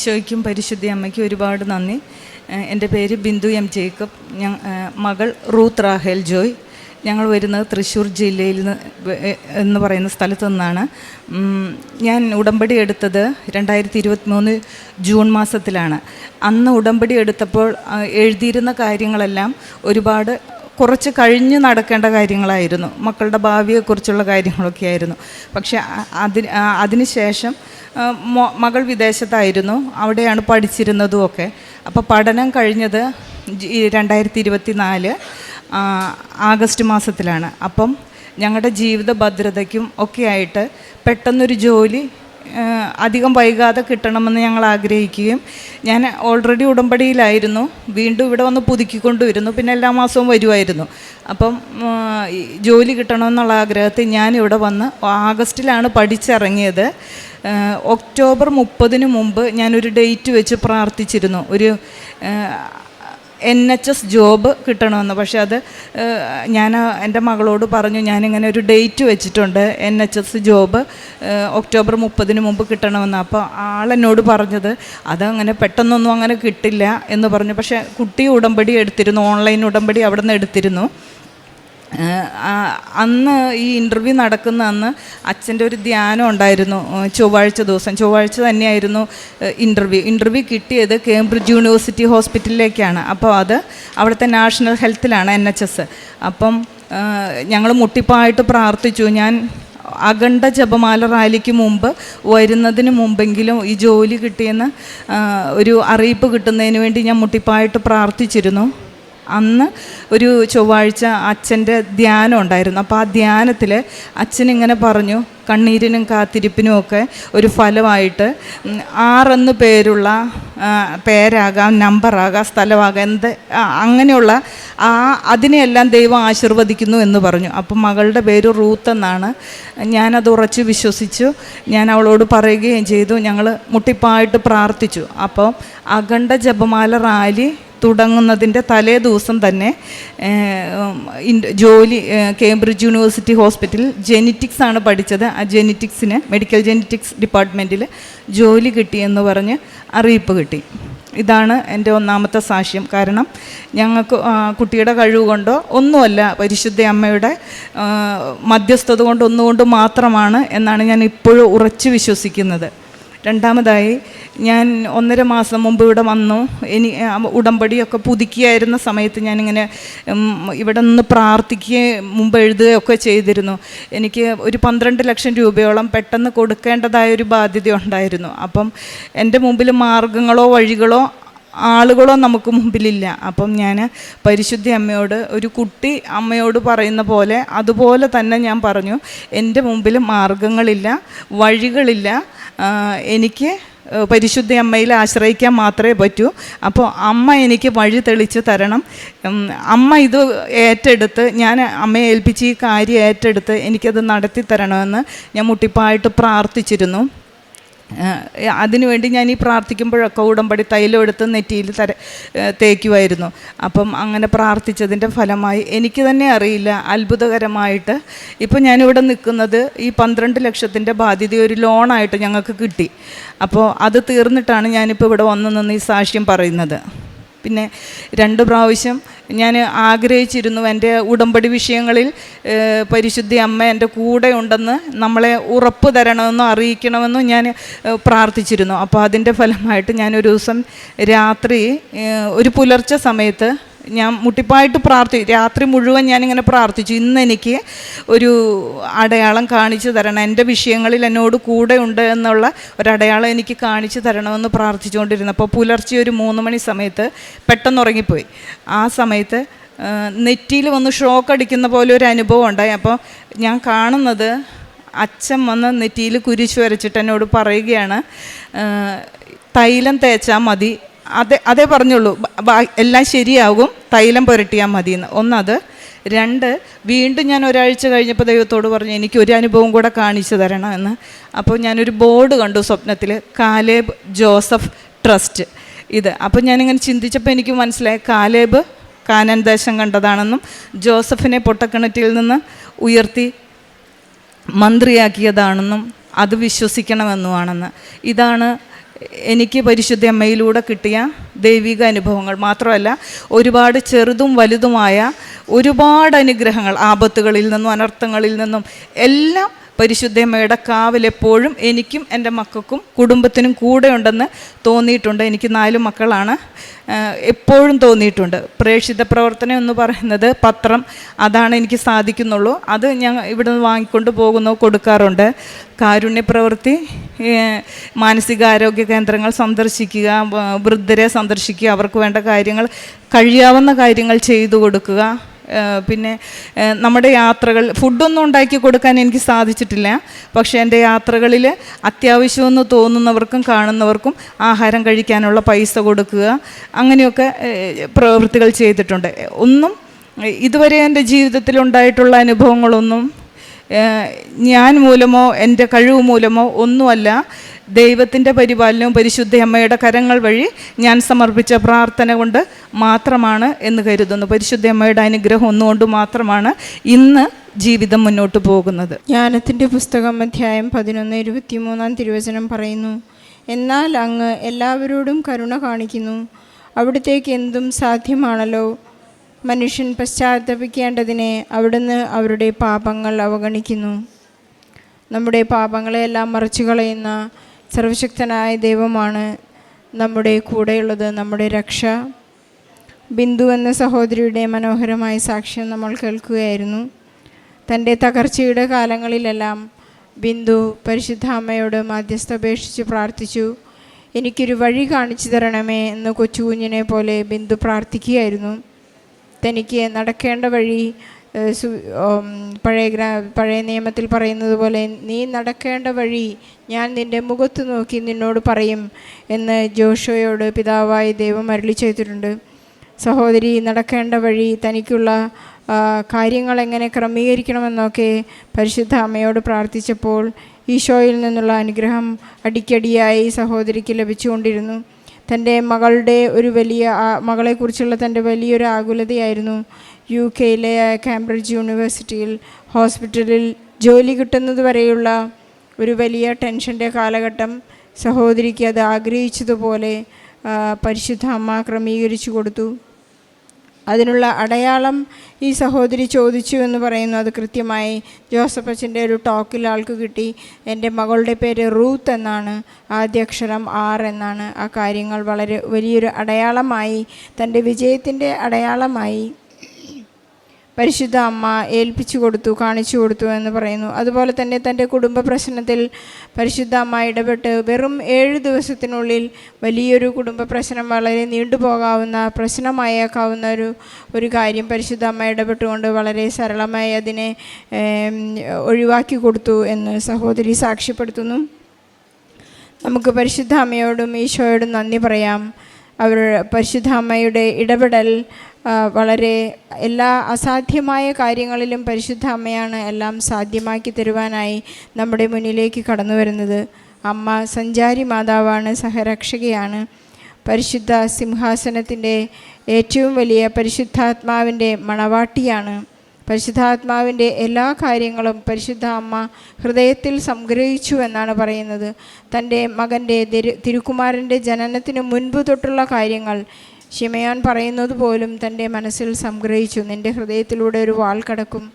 ഈശോയ്ക്കും പരിശുദ്ധി അമ്മയ്ക്കും ഒരുപാട് നന്ദി. എന്റെ പേര് ബിന്ദു എം ജേക്കബ്. ഞാൻ മകൾ റൂത്ത് റാഹേൽ ജോയ്. ഞങ്ങൾ വരുന്നത് തൃശ്ശൂർ ജില്ലയിൽ എന്ന് പറയുന്ന സ്ഥലത്തു നിന്നാണ്. ഞാൻ ഉടമ്പടി എടുത്തത് രണ്ടായിരത്തി ഇരുപത്തിമൂന്ന് ജൂൺ മാസത്തിലാണ്. അന്ന് ഉടമ്പടി എടുത്തപ്പോൾ എഴുതിയിരുന്ന കാര്യങ്ങളെല്ലാം ഒരുപാട് കുറച്ച് കഴിഞ്ഞ് നടക്കേണ്ട കാര്യങ്ങളായിരുന്നു. മക്കളുടെ ഭാവിയെക്കുറിച്ചുള്ള കാര്യങ്ങളൊക്കെ ആയിരുന്നു. പക്ഷെ അതിന് ശേഷം മകൾ വിദേശത്തായിരുന്നു. അവിടെയാണ് പഠിച്ചിരുന്നതും ഒക്കെ. അപ്പോൾ പഠനം കഴിഞ്ഞത് രണ്ടായിരത്തി ഇരുപത്തി നാല് ആഗസ്റ്റ് മാസത്തിലാണ്. അപ്പം ഞങ്ങളുടെ ജീവിത ഭദ്രതയ്ക്കും ഒക്കെ ആയിട്ട് പെട്ടെന്നൊരു ജോലി അധികം വൈകാതെ കിട്ടണമെന്ന് ഞങ്ങൾ ആഗ്രഹിക്കുകയും ഞാൻ ഓൾറെഡി ഉടമ്പടിയിലായിരുന്നു. വീണ്ടും ഇവിടെ വന്ന് പുതുക്കിക്കൊണ്ടുവരുന്നു. പിന്നെ എല്ലാ മാസവും വരുമായിരുന്നു. അപ്പം ജോലി കിട്ടണമെന്നുള്ള ആഗ്രഹത്തിൽ ഞാൻ ഇവിടെ വന്ന് ആഗസ്റ്റിലാണ് പഠിച്ചിറങ്ങിയത്. ഒക്ടോബർ മുപ്പതിന് മുമ്പ് ഞാനൊരു ഡേറ്റ് വെച്ച് പ്രാർത്ഥിച്ചിരുന്നു. ഒരു എൻ എച്ച് എസ് ജോബ് കിട്ടണമെന്ന്. പക്ഷെ അത് ഞാൻ എന്റെ മകളോട് പറഞ്ഞു ഞാനിങ്ങനെ ഒരു ഡേറ്റ് വെച്ചിട്ടുണ്ട് N H S job October മുപ്പതിന് മുമ്പ് കിട്ടണമെന്ന്. അപ്പോൾ ആളെന്നോട് പറഞ്ഞത് അതങ്ങനെ പെട്ടെന്നൊന്നും അങ്ങനെ കിട്ടില്ല എന്ന് പറഞ്ഞു. പക്ഷേ കുട്ടി ഉടമ്പടി എടുത്തിരുന്നു ഓൺലൈൻ ഉടമ്പടി അവിടെ നിന്ന് എടുത്തിരുന്നു. അന്ന് ഈ ഇന്റർവ്യൂ നടക്കുന്ന അന്ന് അച്ഛന്റെ ഒരു ധ്യാനം ഉണ്ടായിരുന്നു. ചൊവ്വാഴ്ച ദിവസം. ചൊവ്വാഴ്ച തന്നെയായിരുന്നു ഇന്റർവ്യൂ ഇന്റർവ്യൂ കിട്ടിയത് കേംബ്രിഡ്ജ് യൂണിവേഴ്സിറ്റി ഹോസ്പിറ്റലിലേക്കാണ് അപ്പോൾ അത് അവിടുത്തെ നാഷണൽ ഹെൽത്തിലാണ് എൻ എച്ച് എസ് അപ്പം ഞങ്ങൾ മുട്ടിപ്പായിട്ട് പ്രാർത്ഥിച്ചു. ഞാൻ അഖണ്ഡ ജപമാല റാലിക്ക് മുമ്പ് വരുന്നതിന് മുമ്പെങ്കിലും ഈ ജോലി കിട്ടിയെന്ന് ഒരു അറിയിപ്പ് കിട്ടുന്നതിന് വേണ്ടി ഞാൻ മുട്ടിപ്പായിട്ട് പ്രാർത്ഥിച്ചിരുന്നു. അന്ന് ഒരു ചൊവ്വാഴ്ച അച്ഛന്റെ ധ്യാനം ഉണ്ടായിരുന്നു. അപ്പോൾ ആ ധ്യാനത്തിൽ അച്ഛനിങ്ങനെ പറഞ്ഞു കണ്ണീരിനും കാത്തിരിപ്പിനും ഒക്കെ ഒരു ഫലമായിട്ട് ആറെന്ന് പേരുള്ള പേരാകാം നമ്പറാകാം സ്ഥലമാകാം എന്ത് അങ്ങനെയുള്ള ആ അതിനെയെല്ലാം ദൈവം ആശീർവദിക്കുന്നു എന്ന് പറഞ്ഞു. അപ്പം മകളുടെ പേര് റൂത്ത് എന്നാണ്. ഞാനത് ഉറച്ച് വിശ്വസിച്ചു. ഞാൻ അവളോട് പറയുകയും ചെയ്തു. ഞങ്ങൾ മുട്ടിപ്പായിട്ട് പ്രാർത്ഥിച്ചു. അപ്പോൾ അഖണ്ഡ ജപമാല റാലി തുടങ്ങുന്നതിന്റെ തലേ ദിവസം തന്നെ ജോലി കേംബ്രിഡ്ജ് യൂണിവേഴ്സിറ്റി ഹോസ്പിറ്റലിൽ ജെനറ്റിക്സ് ആണ് പഠിച്ചത്. ആ ജെനറ്റിക്സിന് മെഡിക്കൽ ജെനറ്റിക്സ് ഡിപ്പാർട്ട്മെന്റിൽ ജോലി കിട്ടിയെന്ന് പറഞ്ഞ് അറിയിപ്പ് കിട്ടി. ഇതാണ് എന്റെ ഒന്നാമത്തെ സാക്ഷ്യം. കാരണം ഞങ്ങൾക്ക് കുട്ടിയുടെ കഴിവ് കൊണ്ടോ ഒന്നുമല്ല പരിശുദ്ധ അമ്മയുടെ മധ്യസ്ഥത കൊണ്ട് ഒന്നുകൊണ്ട് മാത്രമാണ് എന്നാണ് ഞാൻ ഇപ്പോഴും ഉറച്ചു വിശ്വസിക്കുന്നത്. രണ്ടാമതായി ഞാൻ ഒന്നര മാസം മുമ്പ് ഇവിടെ വന്നു. ഇനി ഉടമ്പടിയൊക്കെ പുതുക്കിയായിരുന്ന സമയത്ത് ഞാനിങ്ങനെ ഇവിടെ നിന്ന് പ്രാർത്ഥിക്കുകയും മുമ്പ് എഴുതുകയൊക്കെ ചെയ്തിരുന്നു. എനിക്ക് ഒരു പന്ത്രണ്ട് ലക്ഷം രൂപയോളം പെട്ടെന്ന് കൊടുക്കേണ്ടതായ ഒരു ബാധ്യത ഉണ്ടായിരുന്നു. അപ്പം എന്റെ മുമ്പിൽ മാർഗങ്ങളോ വഴികളോ ആളുകളോ നമുക്ക് മുമ്പിലില്ല. അപ്പം ഞാൻ പരിശുദ്ധി അമ്മയോട് ഒരു കുട്ടി അമ്മയോട് പറയുന്ന പോലെ അതുപോലെ തന്നെ ഞാൻ പറഞ്ഞു. എന്റെ മുമ്പിൽ മാർഗങ്ങളില്ല വഴികളില്ല. എനിക്ക് പരിശുദ്ധി അമ്മയിൽ ആശ്രയിക്കാൻ മാത്രമേ പറ്റൂ. അപ്പോൾ അമ്മ എനിക്ക് വഴി തെളിച്ച് തരണം. അമ്മ ഇത് ഏറ്റെടുത്ത് ഞാൻ അമ്മയെ ഏൽപ്പിച്ച് ഈ കാര്യം ഏറ്റെടുത്ത് എനിക്കത് നടത്തി തരണമെന്ന് ഞാൻ മുട്ടിപ്പായിട്ട് പ്രാർത്ഥിച്ചിരുന്നു. അതിനുവേണ്ടി ഞാൻ ഈ പ്രാർത്ഥിക്കുമ്പോഴൊക്കെ ഉടമ്പടി തൈലം എടുത്ത് നെറ്റിയിൽ തര തേക്കുമായിരുന്നു അപ്പം അങ്ങനെ പ്രാർത്ഥിച്ചതിന്റെ ഫലമായി എനിക്ക് തന്നെ അറിയില്ല അത്ഭുതകരമായിട്ട്. ഇപ്പം ഞാനിവിടെ നിൽക്കുന്നത് ഈ പന്ത്രണ്ട് ലക്ഷത്തിന്റെ ബാധ്യത ഒരു ലോണായിട്ട് ഞങ്ങൾക്ക് കിട്ടി. അപ്പോൾ അത് തീർന്നിട്ടാണ് ഞാനിപ്പോൾ ഇവിടെ വന്നു നിന്ന് ഈ സാക്ഷ്യം പറയുന്നത്. പിന്നെ രണ്ട് പ്രാവശ്യം ഞാൻ ആഗ്രഹിച്ചിരുന്നു എന്റെ ഉടമ്പടി വിഷയങ്ങളിൽ പരിശുദ്ധി അമ്മ എന്റെ കൂടെ ഉണ്ടെന്ന് നമ്മളെ ഉറപ്പ് തരണമെന്നും അറിയിക്കണമെന്നും ഞാൻ പ്രാർത്ഥിച്ചിരുന്നു. അപ്പോൾ അതിന്റെ ഫലമായിട്ട് ഞാനൊരു ദിവസം രാത്രി ഒരു പുലർച്ചെ സമയത്ത് ഞാൻ മുട്ടിപ്പായിട്ട് പ്രാർത്ഥി രാത്രി മുഴുവൻ ഞാനിങ്ങനെ പ്രാർത്ഥിച്ചു. ഇന്ന് എനിക്ക് ഒരു അടയാളം കാണിച്ചു തരണം. എന്റെ വിഷയങ്ങളിൽ എന്നോട് കൂടെ ഉണ്ട് എന്നുള്ള ഒരടയാളം എനിക്ക് കാണിച്ചു തരണമെന്ന് പ്രാർത്ഥിച്ചുകൊണ്ടിരുന്നു അപ്പോൾ പുലർച്ചെ ഒരു മൂന്ന് മണി സമയത്ത് പെട്ടെന്ന് ഉറങ്ങിപ്പോയി. ആ സമയത്ത് നെറ്റിയിൽ വന്ന് ഷോക്ക് അടിക്കുന്ന പോലെ ഒരു അനുഭവം ഉണ്ടായി. അപ്പോൾ ഞാൻ കാണുന്നത് അച്ഛൻ വന്ന് നെറ്റിയിൽ കുരിശ് വരച്ചിട്ട് എന്നോട് പറയുകയാണ് തൈലം തേച്ചാൽ മതി അതേ അതേ പറഞ്ഞുള്ളൂ. എല്ലാം ശരിയാകും. തൈലം പുരട്ടിയാൽ മതി എന്ന് ഒന്നത്. രണ്ട് വീണ്ടും ഞാൻ ഒരാഴ്ച കഴിഞ്ഞപ്പോൾ ദൈവത്തോട് പറഞ്ഞു എനിക്ക് ഒരു അനുഭവം കൂടെ കാണിച്ചു തരണം എന്ന്. അപ്പോൾ ഞാനൊരു ബോർഡ് കണ്ടു സ്വപ്നത്തിൽ കാലേബ് ജോസഫ് ട്രസ്റ്റ്. ഇത്. അപ്പോൾ ഞാനിങ്ങനെ ചിന്തിച്ചപ്പോൾ എനിക്ക് മനസ്സിലായി കാലേബ് കാനൻ ദേശം കണ്ടതാണെന്നും ജോസഫിനെ പൊട്ടക്കിണറ്റിൽ നിന്ന് ഉയർത്തി മന്ത്രിയാക്കിയതാണെന്നും അത് വിശ്വസിക്കണമെന്നുമാണെന്ന്. ഇതാണ് എനിക്ക് പരിശുദ്ധ അമ്മയിലൂടെ കിട്ടിയ ദൈവിക അനുഭവങ്ങൾ മാത്രമല്ല ഒരുപാട് ചെറുതും വലുതുമായ ഒരുപാട് അനുഗ്രഹങ്ങൾ ആപത്തുകളിൽ നിന്നും അനർത്ഥങ്ങളിൽ നിന്നും എല്ലാം പരിശുദ്ധമ്മയുടെ കാവൽ എപ്പോഴും എനിക്കും എന്റെ മക്കൾക്കും കുടുംബത്തിനും കൂടെ ഉണ്ടെന്ന് തോന്നിയിട്ടുണ്ട്. എനിക്ക് നാല് മക്കളാണ്. എപ്പോഴും തോന്നിയിട്ടുണ്ട്. പ്രേക്ഷിത പ്രവർത്തനം എന്ന് പറയുന്നത് പത്രം അതാണ് എനിക്ക് സാധിക്കുന്നുള്ളൂ. അത് ഞാൻ ഇവിടെ നിന്ന് വാങ്ങിക്കൊണ്ട് പോകുന്നു കൊടുക്കാറുണ്ട്. കാരുണ്യ പ്രവൃത്തി മാനസികാരോഗ്യ കേന്ദ്രങ്ങൾ സന്ദർശിക്കുക വൃദ്ധരെ സന്ദർശിക്കുക അവർക്ക് വേണ്ട കാര്യങ്ങൾ കഴിയാവുന്ന കാര്യങ്ങൾ ചെയ്തു കൊടുക്കുക. പിന്നെ നമ്മുടെ യാത്രകൾ ഫുഡൊന്നും ഉണ്ടാക്കി കൊടുക്കാൻ എനിക്ക് സാധിച്ചിട്ടില്ല. പക്ഷേ എന്റെ യാത്രകളിൽ അത്യാവശ്യമെന്ന് തോന്നുന്നവർക്കും കാണുന്നവർക്കും ആഹാരം കഴിക്കാനുള്ള പൈസ കൊടുക്കുക അങ്ങനെയൊക്കെ പ്രവൃത്തികൾ ചെയ്തിട്ടുണ്ട്. ഒന്നും ഇതുവരെ എന്റെ ജീവിതത്തിൽ ഉണ്ടായിട്ടുള്ള അനുഭവങ്ങളൊന്നും ഞാൻ മൂലമോ എന്റെ കഴിവ് മൂലമോ ഒന്നുമല്ല. ദൈവത്തിന്റെ പരിപാലനവും പരിശുദ്ധ അമ്മയുടെ കരങ്ങൾ വഴി ഞാൻ സമർപ്പിച്ച പ്രാർത്ഥന കൊണ്ട് മാത്രമാണ് എന്ന് കരുതുന്നു. പരിശുദ്ധ അമ്മയുടെ അനുഗ്രഹം ഒന്നുകൊണ്ട് മാത്രമാണ് ഇന്ന് ജീവിതം മുന്നോട്ട് പോകുന്നത്. ജ്ഞാനത്തിന്റെ പുസ്തകം അധ്യായം പതിനൊന്ന് ഇരുപത്തിമൂന്നാം തിരുവചനം പറയുന്നു എന്നാൽ അങ്ങ് എല്ലാവരോടും കരുണ കാണിക്കുന്നു. അവിടത്തേക്ക് എന്തും സാധ്യമാണല്ലോ. മനുഷ്യൻ പശ്ചാത്തപിക്കേണ്ടതിനെ അവിടുന്ന് അവരുടെ പാപങ്ങൾ അവഗണിക്കുന്നു. നമ്മുടെ പാപങ്ങളെയെല്ലാം മറച്ചു കളയുന്ന സർവശക്തനായ ദൈവമാണ് നമ്മുടെ കൂടെയുള്ളത് നമ്മുടെ രക്ഷ. ബിന്ദു എന്ന സഹോദരിയുടെ മനോഹരമായ സാക്ഷ്യം നമ്മൾ കേൾക്കുകയായിരുന്നു. തന്റെ തകർച്ചയുടെ കാലങ്ങളിലെല്ലാം ബിന്ദു പരിശുദ്ധ അമ്മയോട് മാധ്യസ്ഥ അപേക്ഷിച്ച് പ്രാർത്ഥിച്ചു എനിക്കൊരു വഴി കാണിച്ചു തരണമേ എന്ന് കൊച്ചുകുഞ്ഞിനെ പോലെ ബിന്ദു പ്രാർത്ഥിക്കുകയായിരുന്നു. തനിക്ക് നടക്കേണ്ട വഴി പഴയ പഴയ നിയമത്തിൽ പറയുന്നത് പോലെ നീ നടക്കേണ്ട വഴി ഞാൻ നിന്റെ മുഖത്ത് നോക്കി നിന്നോട് പറയും എന്ന് ജോഷോയോട് പിതാവായ ദൈവം അരളി ചെയ്തിട്ടുണ്ട്. സഹോദരി നടക്കേണ്ട വഴി തനിക്കുള്ള കാര്യങ്ങൾ എങ്ങനെ ക്രമീകരിക്കണമെന്നൊക്കെ പരിശുദ്ധ അമ്മയോട് പ്രാർത്ഥിച്ചപ്പോൾ ഈശോയിൽ നിന്നുള്ള അനുഗ്രഹം അടിക്കടിയായി സഹോദരിക്ക് ലഭിച്ചുകൊണ്ടിരുന്നു. തന്റെ മകളുടെ ഒരു വലിയ മകളെക്കുറിച്ചുള്ള തന്റെ വലിയൊരു ആകുലതയായിരുന്നു. യു കെയിലെ കാംബ്രിഡ്ജ് യൂണിവേഴ്സിറ്റിയിൽ ഹോസ്പിറ്റലിൽ ജോലി കിട്ടുന്നത് വരെയുള്ള ഒരു വലിയ ടെൻഷന്റെ കാലഘട്ടം സഹോദരിക്ക് അത് ആഗ്രഹിച്ചതുപോലെ പരിശുദ്ധ അമ്മ ക്രമീകരിച്ചു കൊടുത്തു. അതിനുള്ള അടയാളം ഈ സഹോദരി ചോദിച്ചു എന്ന് പറയുന്നു. അത് കൃത്യമായി ജോസഫ് അച്ഛന്റെ ഒരു ടോക്കിൽ ആൾക്ക് കിട്ടി. എന്റെ മകളുടെ പേര് റൂത്ത് എന്നാണ്. ആദ്യ അക്ഷരം ആർ എന്നാണ്. ആ കാര്യങ്ങൾ വളരെ വലിയൊരു അടയാളമായി തന്റെ വിജയത്തിന്റെ അടയാളമായി പരിശുദ്ധ അമ്മ ഏൽപ്പിച്ചു കൊടുത്തു കാണിച്ചു കൊടുത്തു എന്ന് പറയുന്നു. അതുപോലെ തന്നെ തന്റെ കുടുംബ പ്രശ്നത്തിൽ പരിശുദ്ധ അമ്മ ഇടപെട്ട് വെറും ഏഴ് ദിവസത്തിനുള്ളിൽ വലിയൊരു കുടുംബ പ്രശ്നം വളരെ നീണ്ടുപോകാവുന്ന പ്രശ്നമായേക്കാവുന്ന ഒരു ഒരു കാര്യം പരിശുദ്ധ അമ്മ ഇടപെട്ടുകൊണ്ട് വളരെ സരളമായി അതിനെ ഒഴിവാക്കി കൊടുത്തു എന്ന് സഹോദരി സാക്ഷ്യപ്പെടുത്തുന്നു. നമുക്ക് പരിശുദ്ധ അമ്മയോടും ഈശോയോടും നന്ദി പറയാം. അവർ പരിശുദ്ധ അമ്മയുടെ ഇടപെടൽ വളരെ എല്ലാ അസാധ്യമായ കാര്യങ്ങളിലും പരിശുദ്ധ അമ്മയാണ് എല്ലാം സാധ്യമാക്കി തരുവാനായി നമ്മുടെ മുന്നിലേക്ക് കടന്നു വരുന്നത്. അമ്മ സഞ്ചാരി മാതാവാണ് സഹരക്ഷകയാണ്. പരിശുദ്ധ സിംഹാസനത്തിന്റെ ഏറ്റവും വലിയ പരിശുദ്ധാത്മാവിന്റെ മണവാട്ടിയാണ്. പരിശുദ്ധാത്മാവിന്റെ എല്ലാ കാര്യങ്ങളും പരിശുദ്ധ അമ്മ ഹൃദയത്തിൽ സംഗ്രഹിച്ചു എന്നാണ് പറയുന്നത്. തന്റെ മകന്റെ തിരു തിരുക്കുമാരന്റെ ജനനത്തിന് മുൻപ് തൊട്ടുള്ള കാര്യങ്ങൾ ഷിമയോൻ പറയുന്നത് പോലും തന്റെ മനസ്സിൽ സംഗ്രഹിച്ചു. നിന്റെ ഹൃദയത്തിലൂടെ ഒരു വാൾ കടക്കും.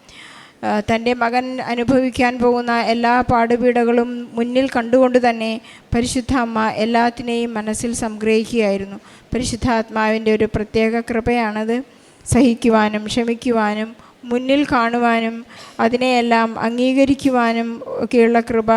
തന്റെ മകൻ അനുഭവിക്കാൻ പോകുന്ന എല്ലാ പാടുപീടകളും മുന്നിൽ കണ്ടുകൊണ്ട് തന്നെ പരിശുദ്ധ അമ്മ എല്ലാത്തിനെയും മനസ്സിൽ സംഗ്രഹിക്കുകയായിരുന്നു. പരിശുദ്ധാത്മാവിന്റെ ഒരു പ്രത്യേക കൃപയാണത്. സഹിക്കുവാനും ക്ഷമിക്കുവാനും മുന്നിൽ കാണുവാനും അതിനെയെല്ലാം അംഗീകരിക്കുവാനും ഒക്കെയുള്ള കൃപ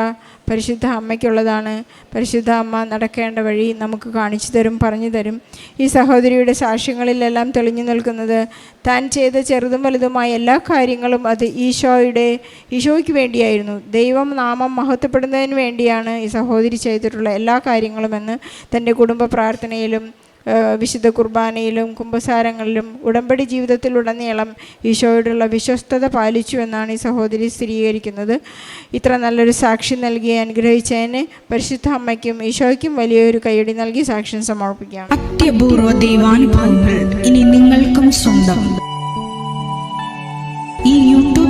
പരിശുദ്ധ അമ്മയ്ക്കുള്ളതാണ്. പരിശുദ്ധ അമ്മ നടക്കേണ്ട വഴി നമുക്ക് കാണിച്ചു തരും പറഞ്ഞു തരും. ഈ സഹോദരിയുടെ സാക്ഷ്യങ്ങളിലെല്ലാം തെളിഞ്ഞു നിൽക്കുന്നത് താൻ ചെയ്ത ചെറുതും വലുതുമായ എല്ലാ കാര്യങ്ങളും അത് ഈശോയുടെ ഈശോയ്ക്ക് വേണ്ടിയായിരുന്നു. ദൈവം നാമം മഹത്വപ്പെടുന്നതിന് വേണ്ടിയാണ് ഈ സഹോദരി ചെയ്തിട്ടുള്ള എല്ലാ കാര്യങ്ങളുമെന്ന് തന്റെ കുടുംബ പ്രാർത്ഥനയിലും വിശുദ്ധ കുർബാനയിലും കുംഭസാരങ്ങളിലും ഉടമ്പടി ജീവിതത്തിലുടനീളം ഈശോയോടുള്ള വിശ്വസ്തത പാലിച്ചു എന്നാണ് ഈ സഹോദരി സ്ഥിരീകരിക്കുന്നത്. ഇത്ര നല്ലൊരു സാക്ഷി നൽകി അനുഗ്രഹിച്ചതിന് പരിശുദ്ധ അമ്മയ്ക്കും ഈശോയ്ക്കും വലിയൊരു കൈയടി നൽകി സാക്ഷ്യം സമർപ്പിക്കാം അത്യപൂർവ ദൈവാനുഭവങ്ങൾ ഇനി നിങ്ങൾക്കും സ്വന്തം.